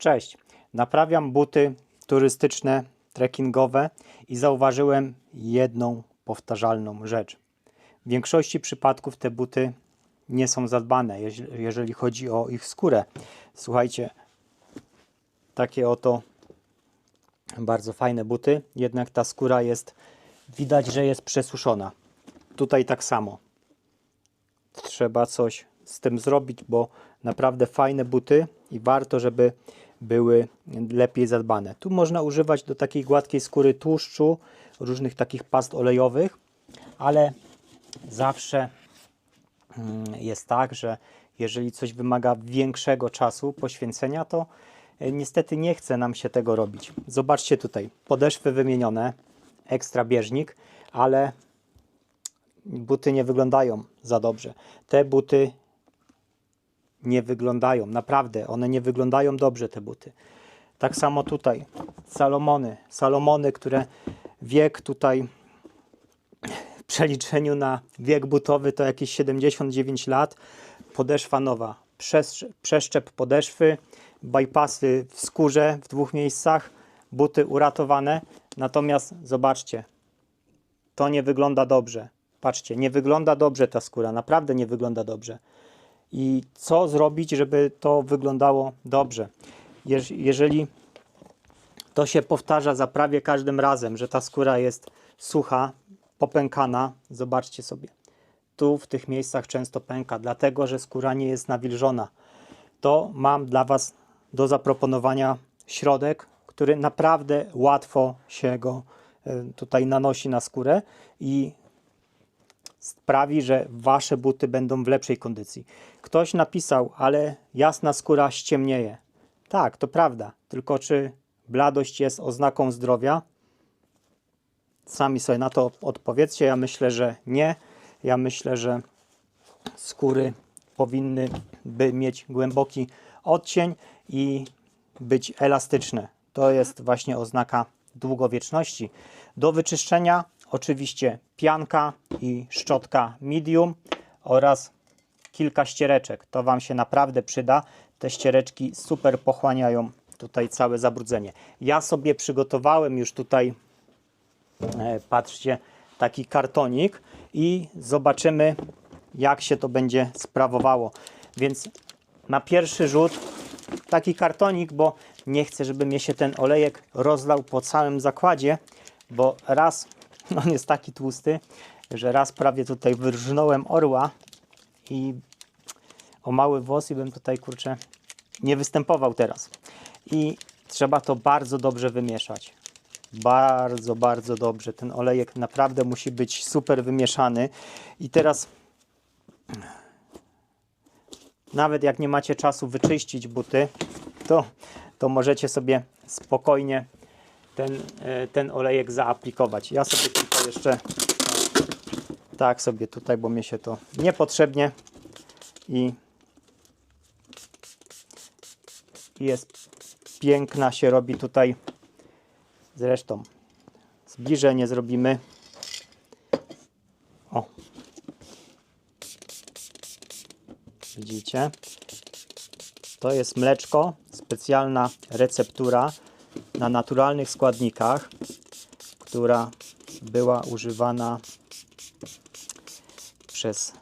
Cześć. Naprawiam buty turystyczne, trekkingowe i zauważyłem jedną powtarzalną rzecz. W większości przypadków te buty nie są zadbane, jeżeli chodzi o ich skórę. Słuchajcie, takie oto bardzo fajne buty, jednak ta skóra jest, widać, że jest przesuszona. Tutaj tak samo. Trzeba coś z tym zrobić, bo naprawdę fajne buty i warto, żeby były lepiej zadbane. Tu można używać do takiej gładkiej skóry tłuszczu, różnych takich past olejowych, ale zawsze mm, jest tak, że jeżeli coś wymaga większego czasu poświęcenia, to e, niestety nie chce nam się tego robić. Zobaczcie tutaj, podeszwy wymienione, ekstra bieżnik, ale buty nie wyglądają za dobrze. Te buty nie wyglądają, naprawdę, one nie wyglądają dobrze, te buty. Tak samo tutaj, Salomony, Salomony, które wiek tutaj w przeliczeniu na wiek butowy to jakieś 79 lat, podeszwa nowa, przeszcz- przeszczep podeszwy, bypassy w skórze w dwóch miejscach, buty uratowane, natomiast zobaczcie, to nie wygląda dobrze. Patrzcie, nie wygląda dobrze ta skóra, naprawdę nie wygląda dobrze. I co zrobić, żeby to wyglądało dobrze? Jeż- Jeżeli to się powtarza za prawie każdym razem, że ta skóra jest sucha, popękana, zobaczcie sobie. Tu w tych miejscach często pęka, dlatego że skóra nie jest nawilżona. To mam dla Was do zaproponowania środek, który naprawdę łatwo się go e, tutaj nanosi na skórę i sprawi, że wasze buty będą w lepszej kondycji. Ktoś napisał, ale jasna skóra ściemnieje. Tak, to prawda. Tylko czy bladość jest oznaką zdrowia? Sami sobie na to odpowiedzcie. Ja myślę, że nie. Ja myślę, że skóry powinny by mieć głęboki odcień i być elastyczne. To jest właśnie oznaka długowieczności. Do wyczyszczenia oczywiście pianka i szczotka medium oraz kilka ściereczek. To Wam się naprawdę przyda. Te ściereczki super pochłaniają tutaj całe zabrudzenie. Ja sobie przygotowałem już tutaj E, patrzcie, taki kartonik i zobaczymy, jak się to będzie sprawowało. Więc na pierwszy rzut taki kartonik, bo nie chcę, żeby mnie się ten olejek rozlał po całym zakładzie, bo raz on jest taki tłusty, że raz prawie tutaj wyrżnąłem orła i o mały włos i bym tutaj, kurczę, nie występował teraz. I trzeba to bardzo dobrze wymieszać. Bardzo, bardzo dobrze. Ten olejek naprawdę musi być super wymieszany. I teraz nawet jak nie macie czasu wyczyścić buty, to, to możecie sobie spokojnie ten, e, ten olejek zaaplikować. Ja sobie tylko jeszcze tak sobie tutaj, bo mnie się to niepotrzebnie i jest piękna się robi tutaj Zresztą zbliżenie zrobimy. O. Widzicie? To jest mleczko, specjalna receptura na naturalnych składnikach, która była używana przez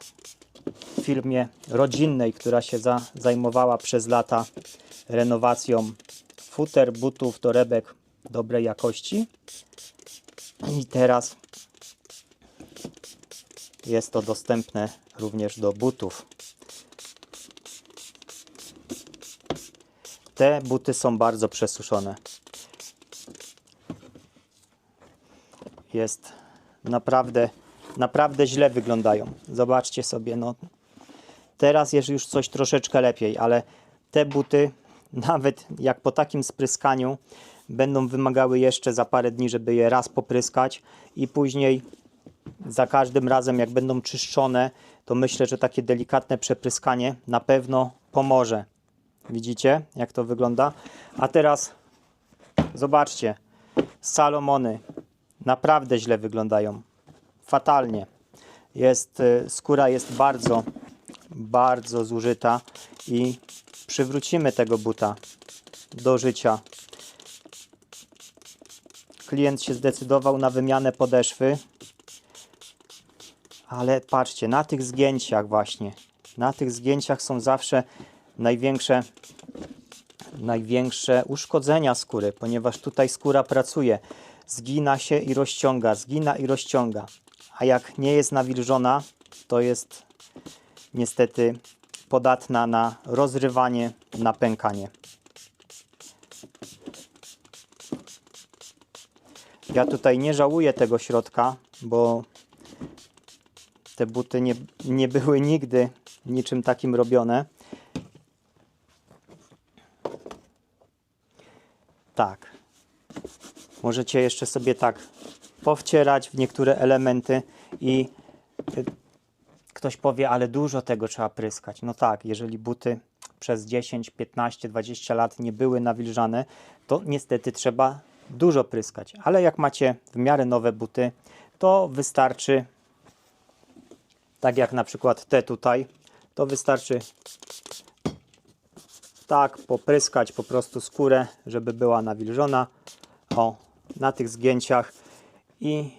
firmie rodzinnej, która się za, zajmowała przez lata renowacją futer, butów, torebek dobrej jakości. I teraz jest to dostępne również do butów. Te buty są bardzo przesuszone. Jest naprawdę, naprawdę źle wyglądają. Zobaczcie sobie, no teraz jest już coś troszeczkę lepiej, ale te buty, nawet jak po takim spryskaniu, będą wymagały jeszcze za parę dni, żeby je raz popryskać i później za każdym razem, jak będą czyszczone, to myślę, że takie delikatne przepryskanie na pewno pomoże. Widzicie, jak to wygląda? A teraz zobaczcie, Salomony naprawdę źle wyglądają. Fatalnie. Jest, y, skóra jest bardzo, bardzo zużyta i przywrócimy tego buta. do życia. Klient się zdecydował na wymianę podeszwy, ale patrzcie, na tych zgięciach właśnie, na tych zgięciach są zawsze największe, największe uszkodzenia skóry, ponieważ tutaj skóra pracuje, zgina się i rozciąga, zgina i rozciąga, a jak nie jest nawilżona, to jest niestety podatna na rozrywanie, na pękanie. Ja tutaj nie żałuję tego środka, bo te buty nie, nie były nigdy niczym takim robione. Tak. Możecie jeszcze sobie tak powcierać w niektóre elementy i y, ktoś powie, ale dużo tego trzeba pryskać. No tak, jeżeli buty przez 10, 15, 20 lat nie były nawilżane, to niestety trzeba dużo pryskać. Ale jak macie w miarę nowe buty, to wystarczy, tak jak na przykład te tutaj, to wystarczy tak popryskać po prostu skórę, żeby była nawilżona. O, na tych zgięciach i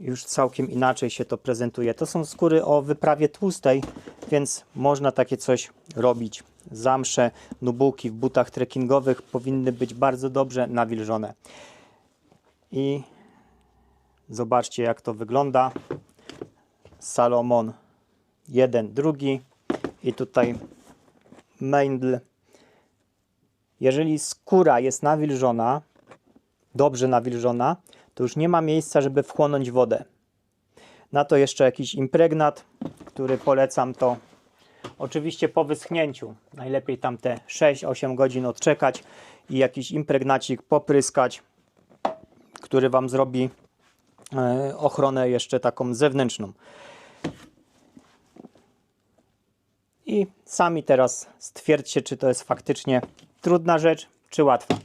już całkiem inaczej się to prezentuje. To są skóry o wyprawie tłustej, więc można takie coś robić. Zamsze, nubuki w butach trekkingowych powinny być bardzo dobrze nawilżone. I zobaczcie jak to wygląda. Salomon jeden, drugi i tutaj Meindl. Jeżeli skóra jest nawilżona, dobrze nawilżona, to już nie ma miejsca, żeby wchłonąć wodę. Na to jeszcze jakiś impregnat, który polecam to oczywiście po wyschnięciu. Najlepiej tam te 6-8 godzin odczekać i jakiś impregnacik popryskać, który Wam zrobi e, ochronę jeszcze taką zewnętrzną. I sami teraz stwierdźcie, czy to jest faktycznie trudna rzecz, czy łatwa.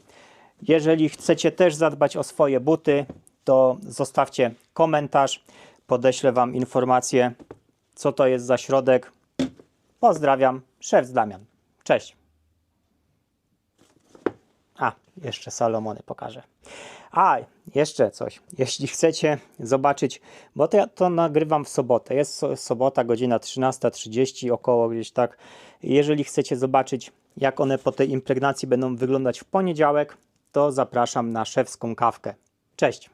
Jeżeli chcecie też zadbać o swoje buty, to zostawcie komentarz. Podeślę Wam informację, co to jest za środek. Pozdrawiam, szef Damian. Cześć. A, jeszcze Salomony pokażę. A, jeszcze coś. Jeśli chcecie zobaczyć, bo to ja to nagrywam w sobotę. Jest so- sobota, godzina 13.30, około gdzieś tak. Jeżeli chcecie zobaczyć, jak one po tej impregnacji będą wyglądać w poniedziałek, to zapraszam na szewską kawkę. Cześć.